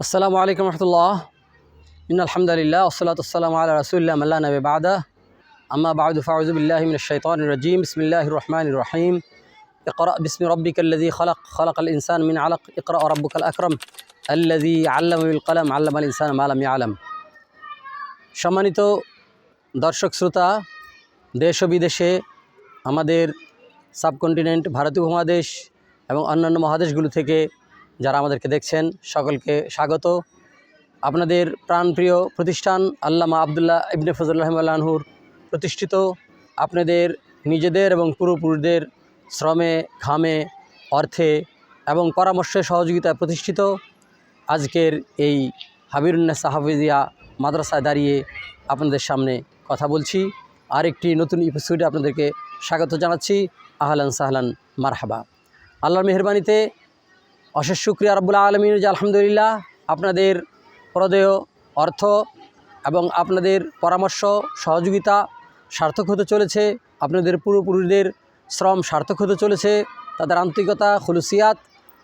আসসালামু আলাইকুম রহমতুল্লাহ ইন আলহামদুলিল্লাহ ওসলাত আসসালাম আল্লাহ রসুল্লাহ আল্লাহ নবী বাদা আম্মা বাউদ ফাউজুবিল্লাহ মিন শাইতান রজিম বিসমিল্লাহ রহমান রহিম اقرأ باسم ربك الذي خلق خلق الإنسان من علق اقرأ ربك الأكرم الذي علم بالقلم علم الإنسان ما لم يعلم সম্মানিত দর্শক শ্রোতা দেশ ও বিদেশে আমাদের সাবকন্টিনেন্ট ভারতীয় উপমহাদেশ এবং অন্যান্য মহাদেশগুলো থেকে যারা আমাদেরকে দেখছেন, সকলকে স্বাগত। আপনাদের প্রাণপ্রিয় প্রতিষ্ঠান আল্লামা আবদুল্লাহ ইবনে ফজল্লাহ আনহুর প্রতিষ্ঠিত। আপনাদের নিজেদের এবং পূর্বপুরুষদের শ্রমে, ঘামে, অর্থে এবং পরামর্শে সহযোগিতায় প্রতিষ্ঠিত। আজকের এই হাবিরুন্নেসা হাফিজিয়া মাদ্রাসায় দাঁড়িয়ে আপনাদের সামনে কথা বলছি। আরেকটি নতুন এপিসোডে আপনাদেরকে স্বাগত জানাচ্ছি। আহলান সাহলান, মারহাবা। আল্লাহর মেহরবানিতে অশেষ শুক্রিয়া রব্বুল আলমিন যে আলহামদুলিল্লাহ আপনাদের প্রদেয় অর্থ এবং আপনাদের পরামর্শ, সহযোগিতা সার্থক হতে চলেছে, আপনাদের পূর্বপুরুষদের শ্রম সার্থক হতে চলেছে, তাদের আন্তরিকতা, খুলুসিয়াত,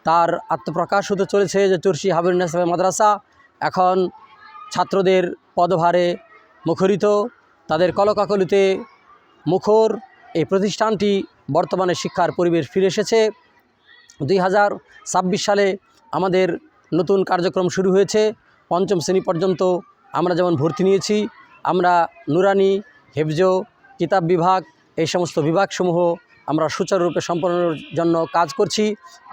তার আত্মপ্রকাশ হতে চলেছে যে চর্ষি হাবিরুন্নাস মাদ্রাসা এখন ছাত্রদের পদভারে মুখরিত, তাদের কলকাকলিতে মুখর এই প্রতিষ্ঠানটি বর্তমানে শিক্ষার পরিবেশ ফিরে এসেছে। দুই হাজার ছাব্বিশ সালে আমাদের নতুন কার্যক্রম শুরু হয়েছে। পঞ্চম শ্রেণি পর্যন্ত আমরা যেমন ভর্তি নিয়েছি, আমরা নুরানি, হেফজো, কিতাব বিভাগ, এই সমস্ত বিভাগসমূহ আমরা সুচারুরূপে সম্পন্নের জন্য কাজ করছি।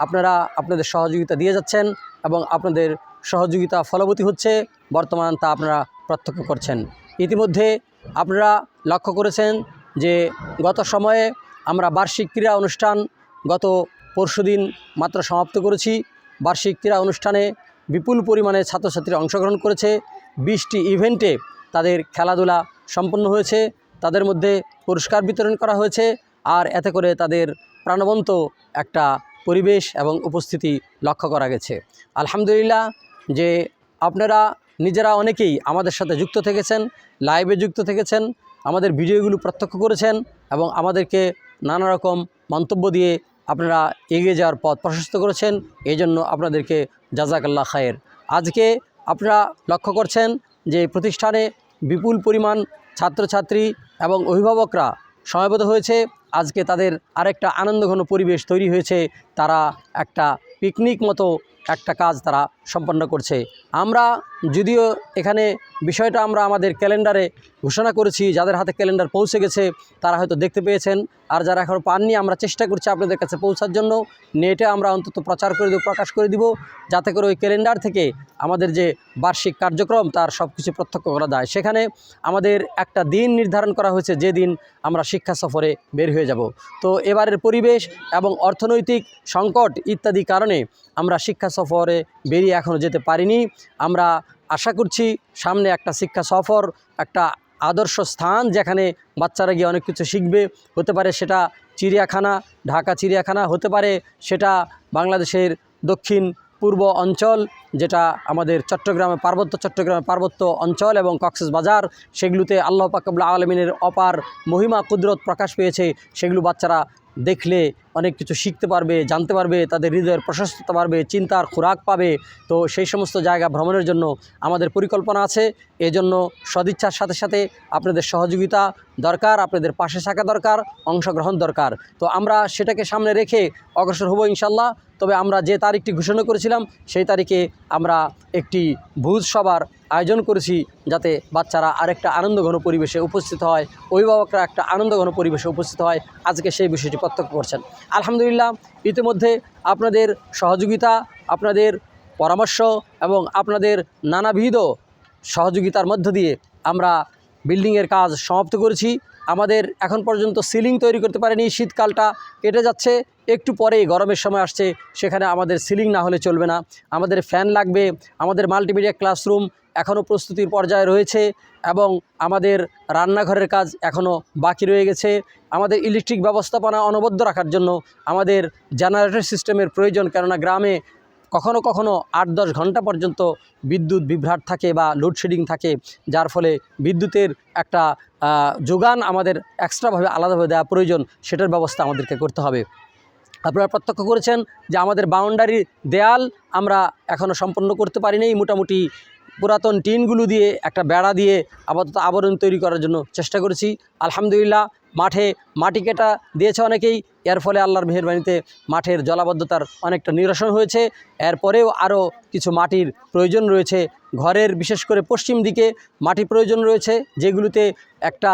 আপনারা আপনাদের সহযোগিতা দিয়ে যাচ্ছেন এবং আপনাদের সহযোগিতা ফলবতী হচ্ছে। বর্তমান তা আপনারা প্রত্যক্ষ করছেন। ইতিমধ্যে আপনারা লক্ষ্য করেছেন যে গত সময়ে আমরা বার্ষিক ক্রীড়া অনুষ্ঠান গত পরশুদিন মাত্র সমাপ্ত করেছি। বার্ষিক ক্রীড়া অনুষ্ঠানে বিপুল পরিমাণে ছাত্রছাত্রীরা অংশগ্রহণ করেছে। বিশটি ইভেন্টে তাদের খেলাধুলা সম্পন্ন হয়েছে। তাদের মধ্যে পুরস্কার বিতরণ করা হয়েছে। আর এতে করে তাদের প্রাণবন্ত একটা পরিবেশ এবং উপস্থিতি লক্ষ্য করা গেছে। আলহামদুলিল্লাহ যে আপনারা নিজেরা অনেকেই আমাদের সাথে যুক্ত থেকেছেন, লাইভে যুক্ত থেকেছেন, আমাদের ভিডিওগুলো প্রত্যক্ষ করেছেন এবং আমাদেরকে নানা রকম মন্তব্য দিয়ে আপনারা এগিয়ে যাওয়ার পথ প্রশস্ত করেছেন এই জন্য আপনাদেরকে জাজাকাল্লা খায়ের। আজকে আপনারা লক্ষ্য করছেন যে প্রতিষ্ঠানে বিপুল পরিমাণ ছাত্রছাত্রী এবং অভিভাবকরা সমাবেত হয়েছে। আজকে তাদের আরেকটা আনন্দঘন পরিবেশ তৈরি হয়েছে। তারা একটা পিকনিক মতো একটা কাজ তারা সম্পন্ন করছে। আমরা যদিও এখানে বিষয়টা আমরা আমাদের ক্যালেন্ডারে ঘোষণা করেছি, যাদের হাতে ক্যালেন্ডার পৌঁছে গেছে, তারা হয়তো দেখতে পেয়েছেন। আর যারা এখনও পাননি, আমরা চেষ্টা করছি আপনাদের কাছে পৌঁছার জন্য। নেটে আমরা অন্তত প্রচার করে দেব, প্রকাশ করে দিব, যাতে করে ওই ক্যালেন্ডার থেকে আমাদের যে বার্ষিক কার্যক্রম, তার সব কিছু প্রত্যক্ষ করা যায়। সেখানে আমাদের একটা দিন নির্ধারণ করা হয়েছে, যে দিন আমরা শিক্ষা সফরে বের হয়ে যাব। তো এবারের পরিবেশ এবং অর্থনৈতিক সংকট ইত্যাদি কারণে আমরা শিক্ষা সফরে বেরিয়ে এখনও যেতে পারিনি। আমরা আশা করছি সামনে একটা শিক্ষা সফর, একটা আদর্শ স্থান যেখানে বাচ্চারা গিয়ে অনেক কিছু শিখবে। হতে পারে সেটা চিড়িয়াখানা, ঢাকা চিড়িয়াখানা, হতে পারে সেটা বাংলাদেশের দক্ষিণ পূর্ব অঞ্চল, যেটা আমাদের চট্টগ্রামে পার্বত্য চট্টগ্রামে পার্বত্য অঞ্চল এবং কক্সেস বাজার, সেগুলোতে আল্লাহ পাকাবুল্লা আলমিনের অপার মহিমা, কুদরত প্রকাশ পেয়েছে। সেগুলো বাচ্চারা দেখলে অনেক কিছু শিখতে পারবে, জানতে পারবে, তাদের হৃদয়ের প্রশস্ততা বাড়বে, চিন্তার খোরাক পাবে। তো সেই সমস্ত জায়গা ভ্রমণের জন্য আমাদের পরিকল্পনা আছে। এজন্য সদিচ্ছার সাথে সাথে আপনাদের সহযোগিতা দরকার, আপনাদের পাশে থাকা দরকার, অংশগ্রহণ দরকার। তো আমরা সেটাকে সামনে রেখে অগ্রসর হব ইনশাল্লাহ। তবে আমরা যে তারিখটি ঘোষণা করেছিলাম, সেই তারিখে আমরা একটি ভোজ সভার আয়োজন করেছি যাতে বাচ্চারা আরেকটা আনন্দঘন পরিবেশে উপস্থিত হয়, অভিভাবকরা একটা আনন্দঘন পরিবেশে উপস্থিত হয়। আজকে সেই বিষয়টি প্রত্যক্ষ করছেন। আলহামদুলিল্লাহ, ইতিমধ্যে আপনাদের সহযোগিতা, আপনাদের পরামর্শ এবং আপনাদের নানাবিধ সহযোগিতার মধ্য দিয়ে আমরা বিল্ডিংয়ের কাজ সমাপ্ত করেছি। আমাদের এখন পর্যন্ত সিলিং তৈরি করতে পারেনি, শীতকালটা কেটে যাচ্ছে, একটু পরেই গরমের সময় আসছে, সেখানে আমাদের সিলিং না হলে চলবে না। আমাদের ফ্যান লাগবে, আমাদের মাল্টিমিডিয়া ক্লাসরুম এখনও প্রস্তুতির পর্যায়ে রয়েছে এবং আমাদের রান্নাঘরের কাজ এখনও বাকি রয়ে গেছে। আমাদের ইলেকট্রিক ব্যবস্থাপনা অনবদ্য রাখার জন্য আমাদের জেনারেটর সিস্টেমের প্রয়োজন, কেননা গ্রামে কখনো কখনো আট দশ ঘণ্টা পর্যন্ত বিদ্যুৎ বিভ্রাট থাকে বা লোডশেডিং থাকে, যার ফলে বিদ্যুতের একটা যোগান আমাদের এক্সট্রাভাবে আলাদাভাবে দেওয়া প্রয়োজন, সেটার ব্যবস্থা আমাদেরকে করতে হবে। আপনারা প্রত্যক্ষ করেছেন যে আমাদের বাউন্ডারি দেয়াল আমরা এখনও সম্পন্ন করতে পারিনি, মোটামুটি পুরাতন টিনগুলো দিয়ে, একটা বেড়া দিয়ে আপাতত আবরণ তৈরি করার জন্য চেষ্টা করেছি। আলহামদুলিল্লাহ, মাঠে মাটি কেটা দিয়েছে অনেকেই। এর ফলে আল্লাহর মেহরবানিতে মাঠের জলাবদ্ধতার অনেকটা নিরসন হয়েছে। এরপরেও আরও কিছু মাটির প্রয়োজন রয়েছে। ঘরের, বিশেষ করে পশ্চিম দিকে, মাটি প্রয়োজন রয়েছে, যেগুলোতে একটা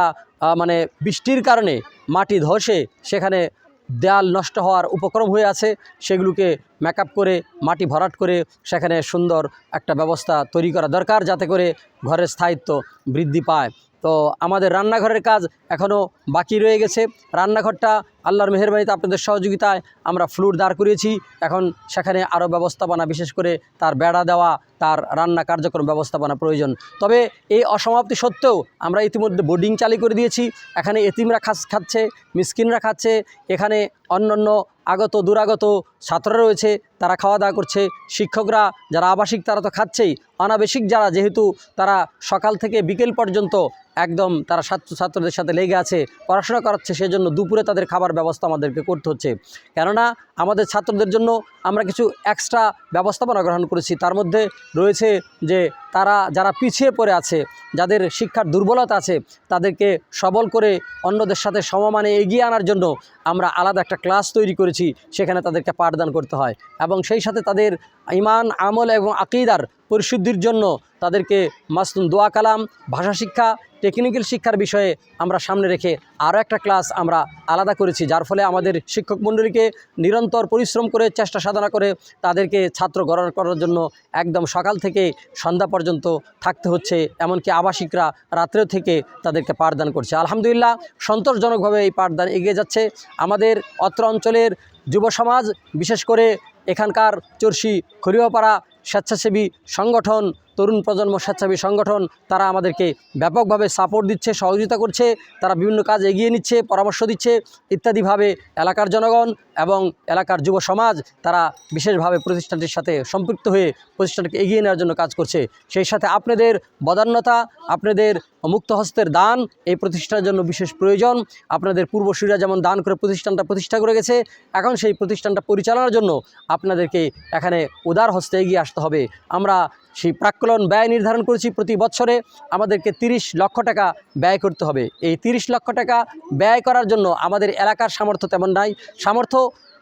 মানে বৃষ্টির কারণে মাটি ধসে সেখানে দেয়াল নষ্ট হওয়ার উপক্রম হয়ে আছে, সেগুলোকে মেকআপ করে, মাটি ভরাট করে, সেখানে সুন্দর একটা ব্যবস্থা তৈরি করা দরকার যাতে করে ঘরের স্থায়িত্ব বৃদ্ধি পায়। তো আমাদের রান্নাঘরের কাজ এখনও বাকি রয়ে গেছে। রান্নাঘরটা আল্লাহর মেহরবানিতে আপনাদের সহযোগিতায় আমরা ফ্লুর দাঁড় করিয়েছি। এখন সেখানে আরও ব্যবস্থাপনা, বিশেষ করে তার বেড়া দেওয়া, তার রান্না কার্যক্রম ব্যবস্থাপনা প্রয়োজন। তবে এই অসমাপ্তি সত্ত্বেও আমরা ইতিমধ্যে বোর্ডিং চালু করে দিয়েছি। এখানে এতিমরা খাস, খাচ্ছে, মিসকিনরা খাচ্ছে। এখানে অন্যান্য আগত, দুরাগত ছাত্ররা রয়েছে, তারা খাওয়া দাওয়া করছে। শিক্ষকরা, যারা আবাসিক, তারা তো খাচ্ছেই। অনাবাসিক যারা, যেহেতু তারা সকাল থেকে বিকেল পর্যন্ত একদম তারা ছাত্র, ছাত্রদের সাথে লেগে আছে, পড়াশোনা করাচ্ছে, সেজন্য দুপুরে তাদের খাবার ব্যবস্থা আমাদেরকে করতে হচ্ছে। কেননা, আমাদের ছাত্রদের জন্য আমরা কিছু এক্সট্রা ব্যবস্থাপনা গ্রহণ করেছি। তার মধ্যে রয়েছে যে তারা যারা পিছিয়ে পড়ে আছে, যাদের শিক্ষার দুর্বলতা আছে, তাদেরকে সবল করে অন্যদের সাথে সমমানে এগিয়ে আনার জন্য আমরা আলাদা একটা ক্লাস তৈরি করেছি, সেখানে তাদেরকে পাঠদান করতে হয়। এবং সেই সাথে তাদের ইমান, আমল এবং আকিদার পরিশুদ্ধির জন্য তাদেরকে মাসনুন দোয়া কালাম, ভাষা শিক্ষা টেকনিক্যাল শিক্ষার বিষয়ে আমরা সামনে রেখে আরও একটা ক্লাস আমরা আলাদা করেছি, যার ফলে আমাদের শিক্ষক মণ্ডলীকে নিরন্তর পরিশ্রম করে, চেষ্টা সাধনা করে তাদেরকে ছাত্র গ্রহণ করার জন্য একদম সকাল থেকে সন্ধ্যা পর্যন্ত থাকতে হচ্ছে, এমনকি আবাসিকরা রাত্রেও থেকে তাদেরকে পাঠদান করছে। আলহামদুলিল্লাহ, সন্তোষজনকভাবে এই পাঠদান এগিয়ে যাচ্ছে। আমাদের অত্র অঞ্চলের যুব সমাজ, বিশেষ করে এখানকার চরশি খরিয়াপাড়া স্বেচ্ছাসেবী সংগঠন, তরুণ প্রজন্ম স্বেচ্ছাসেবী সংগঠন, তারা আমাদেরকে ব্যাপকভাবে সাপোর্ট দিচ্ছে, সহযোগিতা করছে, তারা বিভিন্ন কাজ এগিয়ে নিচ্ছে, পরামর্শ দিচ্ছে ইত্যাদিভাবে এলাকার জনগণ এবং এলাকার যুব সমাজ, তারা বিশেষভাবে প্রতিষ্ঠানটির সাথে সম্পৃক্ত হয়ে প্রতিষ্ঠানকে এগিয়ে নেওয়ার জন্য কাজ করছে। সেই সাথে আপনাদের বদান্যতা, আপনাদের মুক্ত হস্তের দান, এই প্রতিষ্ঠানের জন্য বিশেষ প্রয়োজন। আপনাদের পূর্বসূরীরা যেমন দান করে প্রতিষ্ঠানটা প্রতিষ্ঠা করে গেছে, এখন সেই প্রতিষ্ঠানটা পরিচালনার জন্য আপনাদেরকে এখানে উদার হস্তে এগিয়ে আসতে হবে। আমরা সেই প্রাক্কলন ব্যয় নির্ধারণ করেছি প্রতি বছরে। আমাদেরকে ৩০ লক্ষ টাকা ব্যয় করতে হবে। এই ৩০ লক্ষ টাকা ব্যয় করার জন্য আমাদের এলাকার সামর্থ্য তেমন নাই। সামর্থ্য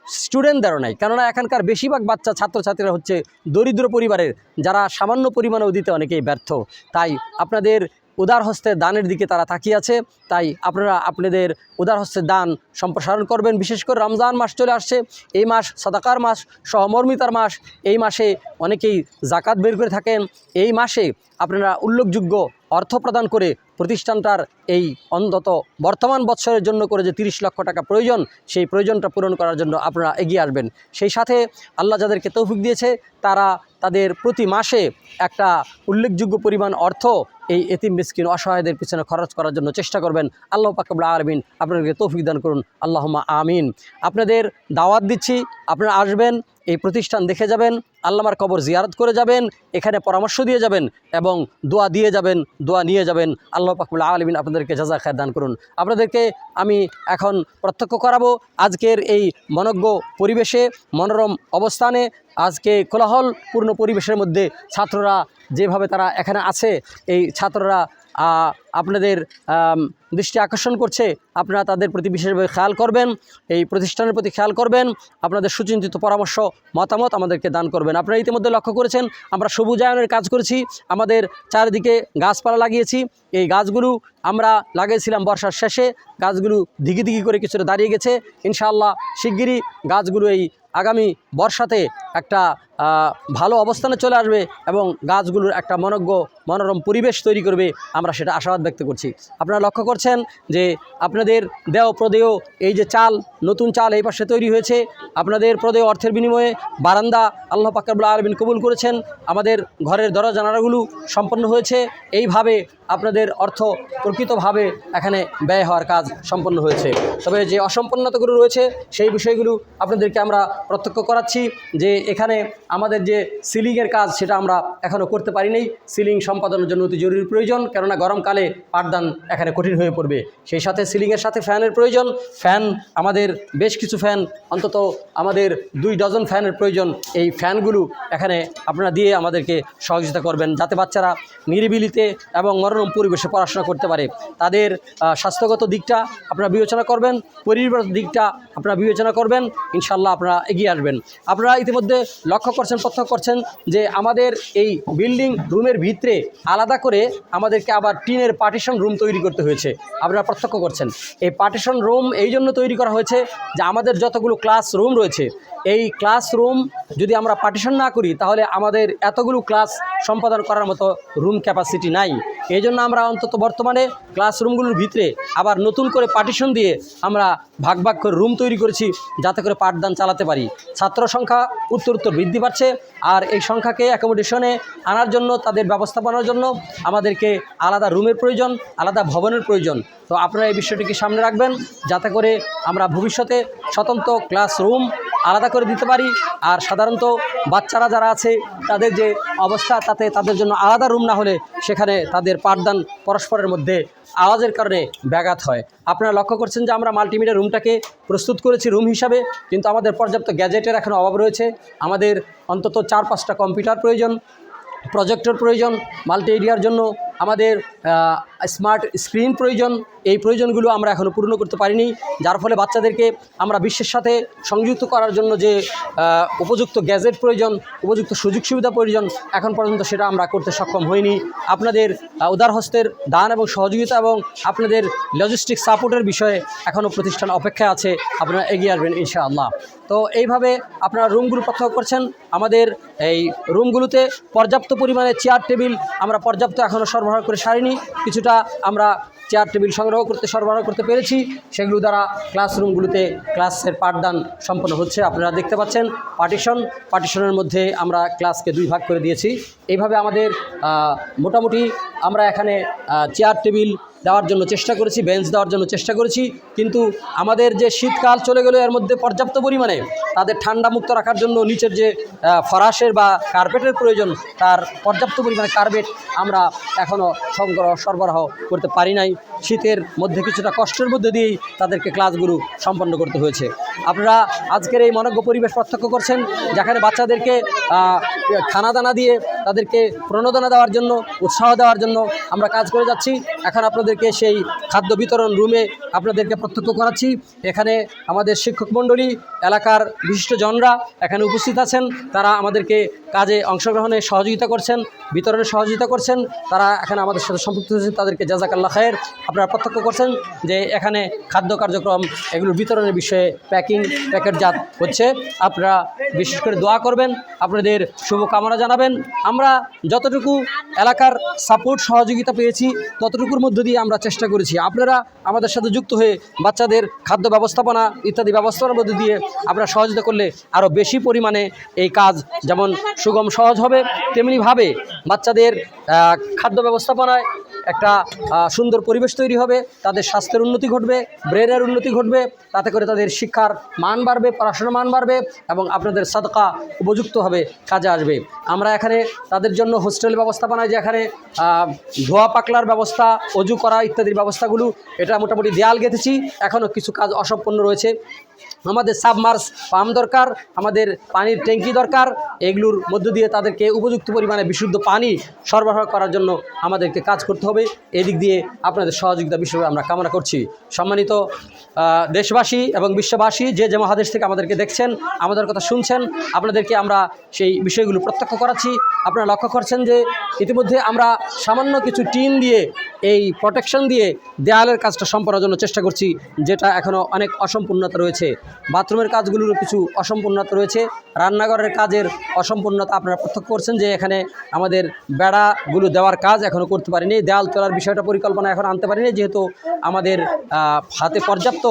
স্টুডেন্টদেরও নাই। কেননা এখানকার বেশিরভাগ বাচ্চা, ছাত্রছাত্রীরা হচ্ছে দরিদ্র পরিবারের। যারা সামান্য পরিমাণেও দিতে অনেকেই ব্যর্থ। তাই আপনাদের উদার হস্তের দানের দিকে তারা তাকিয়ে আছে। তাই আপনারা আপনাদের উদার হস্তের দান সম্প্রসারণ করবেন। বিশেষ করে রমজান মাস চলে আসছে। এই মাস সদাকার মাস, সহমর্মিতার মাস। এই মাসে অনেকেই জাকাত বের করে থাকেন। এই মাসে আপনারা উল্লেখযোগ্য অর্থ প্রদান করে প্রতিষ্ঠানটার এই অন্তত বর্তমান বৎসরের জন্য করে যে তিরিশ লক্ষ টাকা প্রয়োজন, সেই প্রয়োজনটা পূরণ করার জন্য আপনারা এগিয়ে আসবেন। সেই সাথে আল্লাহ যাদেরকে তৌফিক দিয়েছে, তারা তাদের প্রতি মাসে একটা উল্লেখযোগ্য পরিমাণ অর্থ এই এতিম মিসকিন অসহায়দের পিছনে খরচ করার জন্য চেষ্টা করবেন। আল্লাহ পাকবুল আরমিন আপনাদেরকে তৌফিক দান করুন। আল্লাহমা আমিন। আপনাদের দাওয়াত দিচ্ছি। আপনারা আসবেন। এই প্রতিষ্ঠান দেখে যাবেন, আল্লামার কবর জিয়ারত করে যাবেন, এখানে পরামর্শ দিয়ে যাবেন এবং দোয়া দিয়ে যাবেন, দোয়া নিয়ে যাবেন। আল্লাহ পাকুল আলমিন আপনাদেরকে যাজা খায় দান করুন। আপনাদেরকে আমি এখন প্রত্যক্ষ করাবো আজকের এই মনজ্ঞ পরিবেশে, মনোরম অবস্থানে। আজকে কোলাহলপূর্ণ পরিবেশের মধ্যে ছাত্ররা যেভাবে তারা এখানে আছে, এই ছাত্ররা আপনাদের দৃষ্টি আকর্ষণ করছে, আপনারা তাদের প্রতি বিশেষভাবে খেয়াল করবেন, এই প্রতিষ্ঠানের প্রতি খেয়াল করবেন, আপনাদের সুচিন্তিত পরামর্শ, মতামত আমাদেরকে দান করবেন। আপনারা ইতিমধ্যে লক্ষ্য করেছেন, আমরা সবুজায়নের কাজ করেছি, আমাদের চারিদিকে গাছপালা লাগিয়েছি, এই গাছগুলো আমরা লাগিয়েছিলাম বর্ষার শেষে, গাছগুলো দিঘি দিঘি করে কিছুটা দাঁড়িয়ে গেছে, ইনশাআল্লাহ শিগগিরই গাছগুলো এই আগামী বর্ষাতে একটা ভালো অবস্থানে চলে আসবে এবং গাছগুলোর একটা মনজ্ঞ, মনোরম পরিবেশ তৈরি করবে, আমরা সেটা আশাবাদ ব্যক্ত করছি। আপনারা লক্ষ্য করছেন যে আপনাদের দেও প্রদেয় এই যে চাল, নতুন চাল এই পাশে তৈরি হয়েছে। আপনাদের প্রদেয় অর্থের বিনিময়ে বারান্দা আল্লাহ পাকাবুল্লা আলমিন কবুল করেছেন। আমাদের ঘরের দরজা জানালাগুলো সম্পন্ন হয়েছে। এইভাবে আপনাদের অর্থ প্রকৃতভাবে এখানে ব্যয় হওয়ার কাজ সম্পন্ন হয়েছে। তবে যে অসম্পন্নতাগুলো রয়েছে, সেই বিষয়গুলো আপনাদেরকে আমরা প্রত্যক্ষ করাচ্ছি যে এখানে আমাদের যে সিলিংয়ের কাজ সেটা আমরা এখনও করতে পারিনি। সিলিং সম্পাদনের জন্য অতি জরুরি প্রয়োজন, কেননা গরমকালে পাঠদান এখানে কঠিন হয়ে পড়বে। সেই সাথে সিলিংয়ের সাথে ফ্যানের প্রয়োজন। ফ্যান, আমাদের বেশ কিছু ফ্যান, অন্তত আমাদের দুই ডজন ফ্যানের প্রয়োজন। এই ফ্যানগুলো এখানে আপনারা দিয়ে আমাদেরকে সহযোগিতা করবেন, যাতে বাচ্চারা নিরিবিলিতে এবং মনোরম পরিবেশে পড়াশোনা করতে পারে। তাদের স্বাস্থ্যগত দিকটা আপনারা বিবেচনা করবেন পরিবারের দিকটা আপনারা বিবেচনা করবেন। ইনশাল্লাহ আপনারা এগিয়ে আসবেন। আপনারা ইতিমধ্যে লক্ষ্য করছেন, প্রত্যক্ষ করছেন যে আমাদের এই বিল্ডিং রুমের ভিতরে আলাদা করে আমাদেরকে আবার টিনের পার্টিশন রুম তৈরি করতে হয়েছে। আপনারা প্রত্যক্ষ করছেন। এই পার্টিশন রুম এই জন্য তৈরি করা হয়েছে যে আমাদের যতগুলো ক্লাস রুম রয়েছে এই ক্লাসরুম যদি আমরা পার্টিশন না করি, তাহলে আমাদের এতগুলো ক্লাস সম্পাদন করার মতো রুম ক্যাপাসিটি নাই। এই জন্য আমরা অন্তত বর্তমানে ক্লাসরুমগুলোর ভিতরে আবার নতুন করে পার্টিশন দিয়ে আমরা ভাগ ভাগ করে রুম তৈরি করেছি, যাতে করে পাঠদান চালাতে পারি। ছাত্র সংখ্যা উত্তর উত্তর বৃদ্ধি পাচ্ছে, আর এই সংখ্যাকে অ্যাকোমোডেশনে আনার জন্য, তাদের ব্যবস্থাপনার জন্য আমাদেরকে আলাদা রুমের প্রয়োজন, আলাদা ভবনের প্রয়োজন। তো আপনারা এই বিষয়টিকে সামনে রাখবেন, যাতে করে আমরা ভবিষ্যতে স্বতন্ত্র ক্লাসরুম আলাদা করে দিতে পারি। আর সাধারণত বাচ্চারা যারা আছে, তাদের যে অবস্থা, তাতে তাদের জন্য আলাদা রুম না হলে সেখানে তাদের পাঠদান পরস্পরের মধ্যে আওয়াজের কারণে ব্যাঘাত হয়। আপনারা লক্ষ্য করছেন যে আমরা মাল্টিমিডিয়া রুমটাকে প্রস্তুত করেছি রুম হিসাবে, কিন্তু আমাদের পর্যাপ্ত গ্যাজেটের এখন অভাব রয়েছে। আমাদের অন্তত চার পাঁচটা কম্পিউটার প্রয়োজন প্রজেক্টর প্রয়োজন মাল্টি এরিয়ার জন্য আমাদের স্মার্ট স্ক্রিন প্রয়োজন, এই প্রয়োজনগুলো আমরা এখনও পূর্ণ করতে পারিনি। যার ফলে বাচ্চাদেরকে আমরা বিশ্বের সাথে সংযুক্ত করার জন্য যে উপযুক্ত গ্যাজেট প্রয়োজন, উপযুক্ত সুযোগ সুবিধা প্রয়োজন, এখন পর্যন্ত সেটা আমরা করতে সক্ষম হইনি। আপনাদের উদার হস্তের দান এবং সহযোগিতা এবং আপনাদের লজিস্টিক সাপোর্টের বিষয়ে এখনও প্রতিষ্ঠান অপেক্ষায় আছে, আপনারা এগিয়ে আসবেন ইনশাআল্লাহ। তো এইভাবে আপনারা রুমগুলো প্রত্যক্ষ করছেন। আমাদের এই রুমগুলোতে পর্যাপ্ত পরিমাণে চেয়ার টেবিল আমরা পর্যাপ্ত এখনও সরবরাহ করে সারিনি, কিছুটা আমরা চেয়ার টেবিল সংগ্রহ করতে, সরবরাহ করতে পেরেছি। সেগুলো দ্বারা ক্লাসরুমগুলোতে ক্লাসের পাঠদান সম্পন্ন হচ্ছে। আপনারা দেখতে পাচ্ছেন পার্টিশন পার্টিশনের মধ্যে আমরা ক্লাসকে দুই ভাগ করে দিয়েছি। এইভাবে আমাদের মোটামুটি আমরা এখানে চেয়ার টেবিল দেওয়ার জন্য চেষ্টা করেছি বেঞ্চ দেওয়ার জন্য চেষ্টা করেছি, কিন্তু আমাদের যে শীতকাল চলে গেল, এর মধ্যে পর্যাপ্ত পরিমাণে তাদের ঠান্ডা মুক্ত রাখার জন্য নিচের যে ফরাসের বা কার্পেটের প্রয়োজন, তার পর্যাপ্ত পরিমাণে কার্পেট আমরা এখনও সংগ্রহ, সরবরাহ করতে পারি নাই। শীতের মধ্যে কিছুটা কষ্টের মধ্যে দিয়েই তাদেরকে ক্লাসগুলো সম্পন্ন করতে হয়েছে। আপনারা আজকের এই মনজ্ঞ পরিবেশ প্রত্যক্ষ করছেন, যেখানে বাচ্চাদেরকে খানা দানা দিয়ে তাদেরকে প্রণোদনা দেওয়ার জন্য, উৎসাহ দেওয়ার জন্য আমরা কাজ করে যাচ্ছি। এখন আপনাদেরকে সেই খাদ্য বিতরণ রুমে আপনাদেরকে প্রত্যক্ষ করাচ্ছি। এখানে আমাদের শিক্ষক মণ্ডলী, এলাকার বিশিষ্ট জনরা এখানে উপস্থিত আছেন। তারা আমাদেরকে কাজে অংশগ্রহণে সহযোগিতা করছেন, বিতরণে সহযোগিতা করছেন। তারা এখানে আমাদের সাথে সম্পৃক্ত হয়েছেন তাদেরকে জাজাকাল্লা খায়ের। আপনারা প্রত্যক্ষ করছেন যে এখানে খাদ্য কার্যক্রম, এগুলোর বিতরণের বিষয়ে প্যাকিং, প্যাকেটজাত হচ্ছে। আপনারা বিশেষ করে দোয়া করবেন, আপনাদের শুভকামনা জানাবেন। আমরা যতটুকু এলাকার সাপোর্ট, সহযোগিতা পেয়েছি, ততটুকুর মধ্য দিয়ে আমরা চেষ্টা করেছি। আপনারা আমাদের সাথে যুক্ত হয়ে বাচ্চাদের খাদ্য ব্যবস্থাপনা ইত্যাদি ব্যবস্থাপনার মধ্যে দিয়ে আপনারা সহযোগিতা করলে আরও বেশি পরিমাণে এই কাজ যেমন সুগম সহজ হবে, তেমনিভাবে বাচ্চাদের খাদ্য ব্যবস্থাপনায় একটা সুন্দর পরিবেশ তৈরি হবে, তাদের স্বাস্থ্যের উন্নতি ঘটবে, ব্রেনের উন্নতি ঘটবে, তাতে করে তাদের শিক্ষার মান বাড়বে, পড়াশোনার মান বাড়বে এবং আপনাদের সাদকা উপযুক্তভাবে কাজে আসবে। আমরা এখানে তাদের জন্য হোস্টেল ব্যবস্থাপনায় যে এখানে ধোয়া পাকলার ব্যবস্থা, অজু করা ইত্যাদির ব্যবস্থাগুলো এটা মোটামুটি দেয়াল গেঁথেছি। এখনও কিছু কাজ অসম্পন্ন রয়েছে। আমাদের সাবমার্স পাম্প দরকার, আমাদের পানির ট্যাঙ্কি দরকার, এগুলোর মধ্য দিয়ে তাদেরকে উপযুক্ত পরিমাণে বিশুদ্ধ পানি সরবরাহ করার জন্য আমাদেরকে কাজ করতে হবে। এদিক দিয়ে আপনাদের সহযোগিতা বিষয়ে আমরা কামনা করছি। সম্মানিত দেশবাসী এবং বিশ্ববাসী, যে যে মহাদেশ থেকে আমাদেরকে দেখছেন, আমাদের কথা শুনছেন, আপনাদেরকে আমরা সেই বিষয়গুলো প্রত্যক্ষ করাচ্ছি। আপনারা লক্ষ্য করছেন যে ইতিমধ্যে আমরা সামান্য কিছু টিন দিয়ে, এই প্রোটেকশন দিয়ে দেয়ালের কাজটা সম্পন্নের জন্য চেষ্টা করছি, যেটা এখনও অনেক অসম্পূর্ণতা রয়েছে। বাথরুমের কাজগুলোরও কিছু অসম্পূর্ণতা রয়েছে। রান্নাঘরের কাজের অসম্পূর্ণতা আপনারা প্রত্যক্ষ করছেন যে এখানে আমাদের বেড়াগুলো দেওয়ার কাজ এখনও করতে পারিনি। দেয়াল তোলার বিষয়টা পরিকল্পনা এখন আনতে পারিনি, যেহেতু আমাদের হাতে পর্যাপ্ত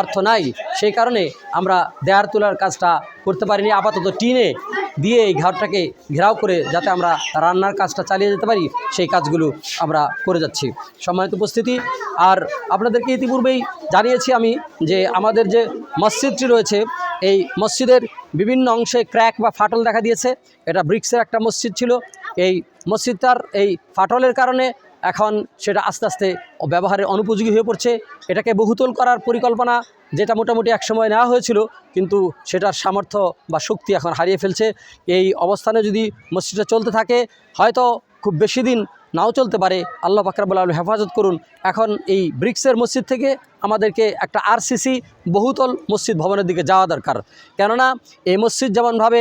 অর্থ নাই। সেই কারণে আমরা দেয়ার তোলার কাজটা করতে পারিনি, আপাতত টিনে দিয়ে এই ঘরটাকে ঘেরাও করে যাতে আমরা রান্নার কাজটা চালিয়ে যেতে পারি, সেই কাজগুলো আমরা করে যাচ্ছি। সম্মানিত উপস্থিতি, আর আপনাদেরকে ইতিপূর্বেই জানিয়েছি আমি যে আমাদের যে মসজিদটি রয়েছে, এই মসজিদের বিভিন্ন অংশে ক্র্যাক বা ফাটল দেখা দিয়েছে। এটা ব্রিক্সের একটা মসজিদ ছিল। এই মসজিদটার এই ফাটলের কারণে এখন সেটা আস্তে আস্তে ব্যবহারে অনুপযোগী হয়ে পড়ছে। এটাকে বহুতল করার পরিকল্পনা যেটা মোটামুটি একসময় নেওয়া হয়েছিল, কিন্তু সেটার সামর্থ্য বা শক্তি এখন হারিয়ে ফেলছে। এই অবস্থানে যদি মসজিদটা চলতে থাকে, হয়তো খুব বেশি দিন নাও চলতে পারে। আল্লাহ ফাকরাবুল আলম হেফাজত করুন। এখন এই ব্রিক্সের মসজিদ থেকে আমাদেরকে একটা আরসিসি বহুতল মসজিদ ভবনের দিকে যাওয়া দরকার। কেননা এই মসজিদ যেমনভাবে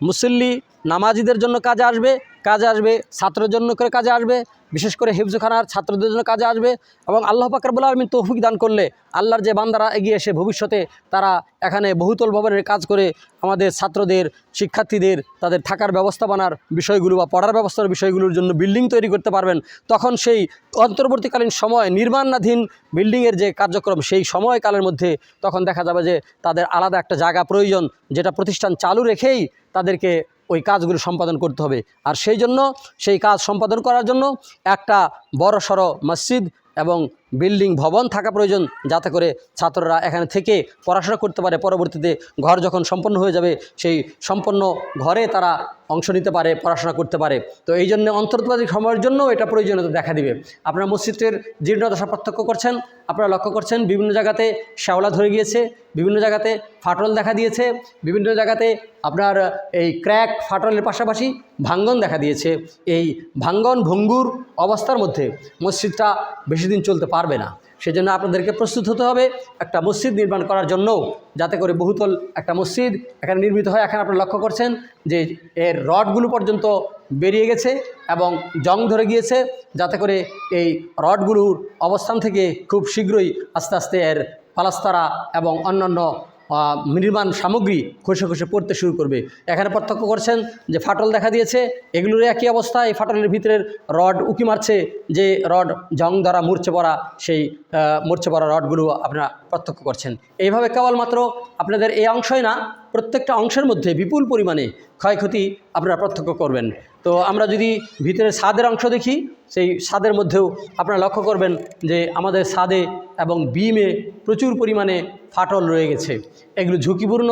মুসল্লি নামাজিদের জন্য কাজে আসবে কাজে আসবে ছাত্রের জন্য করে কাজে আসবে, বিশেষ করে হিফজখানার ছাত্রদের জন্য কাজে আসবে এবং আল্লাহ পাকরবুল আলমিন তৌফিক দান করলে আল্লাহর যে বান্দারা এগিয়ে এসে ভবিষ্যতে তারা এখানে বহুতল ভবনের কাজ করে আমাদের ছাত্রদের, শিক্ষার্থীদের, তাদের থাকার ব্যবস্থাপনার বিষয়গুলো বা পড়ার ব্যবস্থার বিষয়গুলোর জন্য বিল্ডিং তৈরি করতে পারবেন। তখন সেই অন্তর্বর্তীকালীন সময়, নির্মাণাধীন বিল্ডিংয়ের যে কার্যক্রম সেই সময়কালের মধ্যে তখন দেখা যাবে যে তাদের আলাদা একটা জায়গা প্রয়োজন, যেটা প্রতিষ্ঠান চালু রেখেই তাদেরকে ওই কাজগুলো সম্পাদন করতে হবে। আর সেই জন্য সেই কাজ সম্পাদন করার জন্য একটা বড় সড়ো মসজিদ এবং বিল্ডিং ভবন থাকা প্রয়োজন, যাতে করে ছাত্ররা এখানে থেকে পড়াশোনা করতে পারে। পরবর্তীতে ঘর যখন সম্পন্ন হয়ে যাবে, সেই সম্পন্ন ঘরে তারা অংশ নিতে পারে, পড়াশোনা করতে পারে। তো এই জন্য অন্তর্বাদী সময়ের জন্য এটা প্রয়োজনীয়তা দেখা দিবে। আপনারা মসজিদের জীর্ণদশা প্রত্যক্ষ করছেন, আপনারা লক্ষ্য করছেন বিভিন্ন জায়গাতে শ্যাওলা ধরে গিয়েছে, বিভিন্ন জায়গাতে ফাটল দেখা দিয়েছে, বিভিন্ন জায়গাতে আপনার এই ক্র্যাক ফাটলের পাশাপাশি ভাঙ্গন দেখা দিয়েছে। এই ভাঙ্গন, ভঙ্গুর অবস্থার মধ্যে মসজিদটা বেশি দিন চলতে পারবে না। সেজন্য আপনাদেরকে প্রস্তুত হতে হবে একটা মসজিদ নির্মাণ করার জন্য যাতে করে বহুতল একটা মসজিদ এখানে নির্মিত হয়। এখানে আপনারা লক্ষ্য করছেন যে এর রডগুলো পর্যন্ত বেরিয়ে গেছে এবং জং ধরে গিয়েছে, যাতে করে এই রডগুলোর অবস্থান থেকে খুব শীঘ্রই আস্তে আস্তে এর পালাস্তারা এবং অন্যান্য নির্মাণ সামগ্রী খসে খসে পড়তে শুরু করবে। এখানে প্রত্যক্ষ করছেন যে ফাটল দেখা দিয়েছে এগুলোর একই অবস্থা, এই ফাটলের ভিতরের রড উকি মারছে, যে রড জং দ্বারা মূর্ছে পড়া, সেই মূর্ছে পড়া রডগুলো আপনারা প্রত্যক্ষ করছেন। এইভাবে কেবলমাত্র আপনাদের এই অংশই না প্রত্যেকটা অংশের মধ্যে বিপুল পরিমাণে ক্ষয়ক্ষতি আপনারা প্রত্যক্ষ করবেন। তো আমরা যদি ভিতরের ছাদের অংশ দেখি, সেই ছাদের মধ্যেও আপনারা লক্ষ্য করবেন যে আমাদের ছাদে এবং বিমে প্রচুর পরিমাণে ফাটল রয়ে গেছে। এগুলো ঝুঁকিপূর্ণ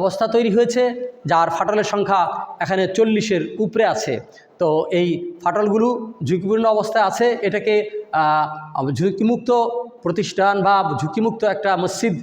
অবস্থা তৈরি হয়েছে, যার ফাটলের সংখ্যা এখানে চল্লিশের উপরে আছে। তো এই ফাটলগুলো ঝুঁকিপূর্ণ অবস্থায় আছে, এটাকে ঝুঁকিমুক্ত প্রতিষ্ঠান বা ঝুঁকিমুক্ত একটা মসজিদ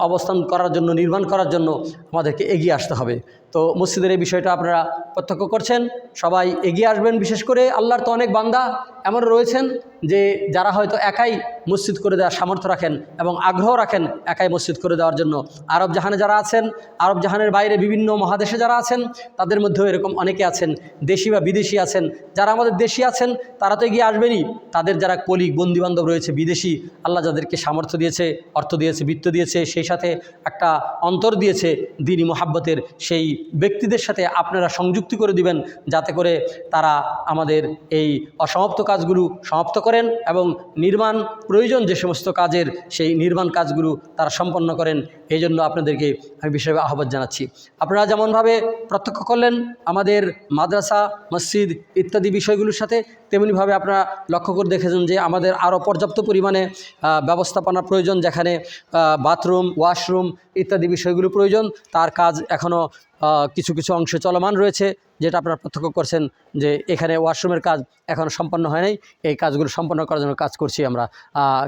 অবস্থান করার জন্য নির্মাণ করার জন্য আমাদেরকে এগিয়ে আসতে হবে। তো মসজিদের এই বিষয়টা আপনারা প্রত্যক্ষ করছেন। সবাই এগিয়ে আসবেন, বিশেষ করে আল্লাহর তো অনেক বান্দা এমন রয়েছেন যে যারা হয়তো একাই মসজিদ করে দেওয়ার সামর্থ্য রাখেন এবং আগ্রহ রাখেন একাই মসজিদ করে দেওয়ার জন্য। আরব জাহানে যারা আছেন, আরব জাহানের বাইরে বিভিন্ন মহাদেশে যারা আছেন, তাদের মধ্যেও এরকম অনেকে আছেন, দেশি বা বিদেশি আছেন। যারা আমাদের দেশি আছেন, তারা তো এগিয়ে আসবেনই। তাদের যারা কলিগ, বন্ধুবান্ধব রয়েছে, বিদেশি, আল্লাহ যাদেরকে সামর্থ্য দিয়েছে, অর্থ দিয়েছে, বৃত্ত দিয়েছে, সেই সাথে একটা অন্তর দিয়েছে দিনী মোহাব্বতের সেই ব্যক্তিদের সাথে আপনারা সংযুক্তি করে দিবেন যাতে করে তারা আমাদের এই অসমাপ্ত কাজগুলো সমাপ্ত করেন এবং নির্মাণ প্রয়োজন যে সমস্ত কাজের সেই নির্মাণ কাজগুলো তারা সম্পন্ন করেন। এই জন্য আপনাদেরকে আমি বিষয়ে আহ্বান জানাচ্ছি। আপনারা যেমনভাবে প্রত্যক্ষ করলেন, আমাদের মাদ্রাসা, মসজিদ ইত্যাদি বিষয়গুলোর সাথে, তেমনিভাবে আপনারা লক্ষ্য করে দেখেছেন যে আমাদের আরও পর্যাপ্ত পরিমাণে ব্যবস্থাপনা প্রয়োজন, যেখানে বাথরুম, ওয়াশরুম ইত্যাদি বিষয়গুলো প্রয়োজন। তার কাজ এখনও কিছু কিছু অংশ চলমান রয়েছে, যেটা আপনারা প্রত্যক্ষ করছেন যে এখানে ওয়াশরুমের কাজ এখনও সম্পন্ন হয় নাই। এই কাজগুলো সম্পন্ন করার জন্য কাজ করছি আমরা।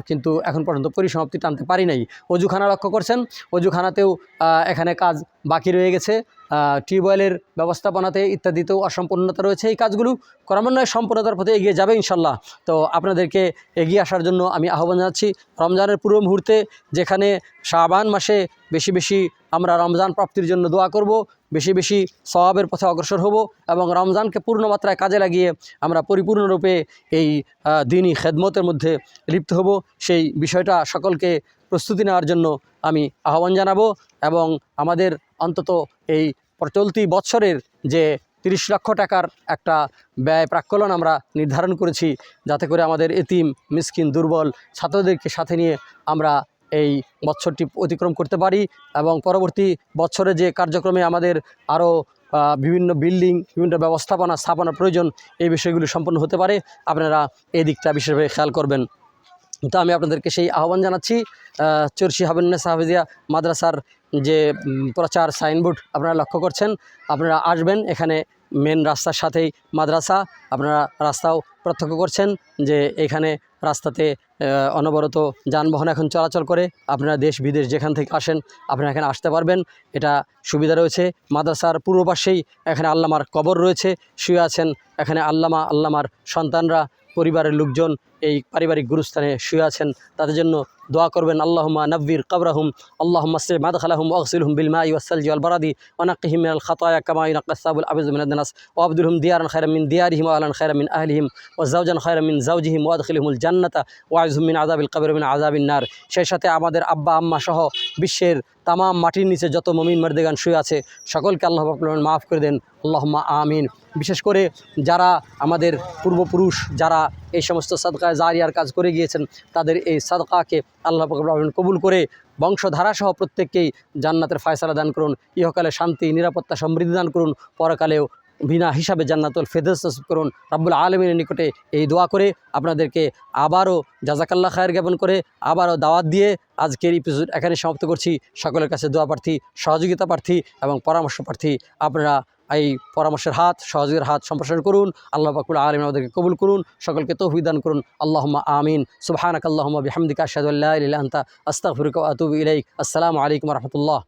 কিন্তু এখন পর্যন্ত পরিসমাপ্তি টানতে পারি নাই। অজুখানা লক্ষ্য করছেন? অজুখানাতেও এখানে কাজ বাকি রয়ে গেছে। টিউবওয়েলের ব্যবস্থাপনাতে ইত্যাদিতেও অসম্পূর্ণতা রয়েছে। এই কাজগুলো ক্রমান্বয়ে সম্পূর্ণতার পথে এগিয়ে যাবে ইনশাল্লাহ। তো আপনাদেরকে এগিয়ে আসার জন্য আমি আহ্বান জানাচ্ছি, রমজানের পূর্ব মুহূর্তে যেখানে শাবান মাসে বেশি বেশি আমরা রমজান প্রাপ্তির জন্য দোয়া করব, বেশি বেশি স্বভাবের পথে অগ্রসর হব এবং রমজানকে পূর্ণ মাত্রায় কাজে লাগিয়ে আমরা পরিপূর্ণরূপে এই দিনই খেদমতের মধ্যে লিপ্ত হব। সেই বিষয়টা সকলকে প্রস্তুতি নেওয়ার জন্য আমি আহ্বান জানাব এবং আমাদের অন্তত এই চলতি বৎসরের যে তিরিশ লক্ষ টাকার একটা ব্যয় প্রাক্কলন আমরা নির্ধারণ করেছি, যাতে করে আমাদের এতিম, মিসকিন, দুর্বল ছাত্রদেরকে সাথে নিয়ে আমরা এই বছরটি অতিক্রম করতে পারি এবং পরবর্তী বছরে যে কার্যক্রমে আমাদের আরও বিভিন্ন বিল্ডিং, বিভিন্ন ব্যবস্থাপনা স্থাপনা প্রয়োজন, এই বিষয়গুলি সম্পন্ন হতে পারে। আপনারা এই দিকটা বিশেষভাবে খেয়াল করবেন। তো আমি আপনাদেরকে সেই আহ্বান জানাচ্ছি আহ, চরশি হাবিন্না সাহাবিদিয়া মাদ্রাসার যে প্রচার সাইনবোর্ড আপনারা লক্ষ্য করছেন আপনারা আসবেন এখানে মেন রাস্তার সাথেই মাদ্রাসা আপনারা রাস্তাও প্রত্যক্ষ করছেন যে এখানে রাস্তাতে অনবরত যানবাহন এখন চলাচল করে আপনারা দেশ বিদেশ যেখান থেকে আসেন আপনারা এখানে আসতে পারবেন এটা সুবিধা রয়েছে মাদ্রাসার পূর্ব পাশেই এখানে আল্লামার কবর রয়েছে শুয়ে আছেন এখানে আল্লামা আল্লামার সন্তানরা পরিবারের লোকজন এই পারিবারিক গুরুস্থানে শুয়ে আছেন, তাদের জন্য দোয়া করবেন আল্লাহমা নব্বির কবরাহুম, আল্লাহুম্মা সে মাদখালাহুম ওয়াগসিলহুম বিল মাই ওয়াসসালজি ওয়াল বারাদি ওয়ানাক্কিহিম মিনাল খাতায়া কামা ইউনাক্কাসাবুল আবিজ মিনাদ নাস ওয়াবদুলহুম দিয়ারান খায়রাম মিন দিয়ারিহিম ওয়া আহলান খায়রাম মিন আহলিহিম, ওয়া জাওজান খায়রাম মিন জাওজিহিম ওয়াদখিলহুমুল জান্নাতা ওয়াইজহুম মিন আযাবিল কবর মিন আযাবিন নার সেই সাথে আমাদের আব্বা, আম্মা সহ বিশ্বের তামাম মাটির নিচে যত মমিন মার্দেগান শুয়ে আছে, সকলকে আল্লাহ মাফ করে দেন, আল্লাহুম্মা আমিন। বিশেষ করে যারা আমাদের পূর্বপুরুষ, যারা এই সমস্ত সাদকায় জারিয়ার কাজ করে গিয়েছেন, তাদের এই সাদকাকে আল্লাহ পাক কবুল করে বংশধারাসহ প্রত্যেককেই জান্নাতের ফায়সালা দান করুন, ইহকালে শান্তি, নিরাপত্তা সমৃদ্ধি দান করুন, পরকালেও বিনা হিসাবে জান্নাতুল ফেদস করুন। রাব্বুল আলমিনের নিকটে এই দোয়া করে আপনাদেরকে আবারও জাজাকাল্লা খায়ের জ্ঞাপন করে আবারও দাওয়াত দিয়ে আজকের এপিসোড এখানে সমাপ্ত করছি। সকলের কাছে দোয়া প্রার্থী, সহযোগিতা প্রার্থী এবং পরামর্শ প্রার্থী, আপনারা এই পরামর্শের হাত, সহযোগের হাত সম্প্রসারণ করুন। আল্লাহ পাকুল আলম আমাদেরকে কবুল করুন, সকলকে তৌফিক দান করুন। আল্লাহ আমিন। সুবাহানক আল্লাহুম্মা বিহামদিকা শাহুল্লাহ আনতা, আস্তাগফিরুকা ওয়া আতুবু ইলাইক। আসসালামু আলাইকুম রাহমাতুল্লাহ।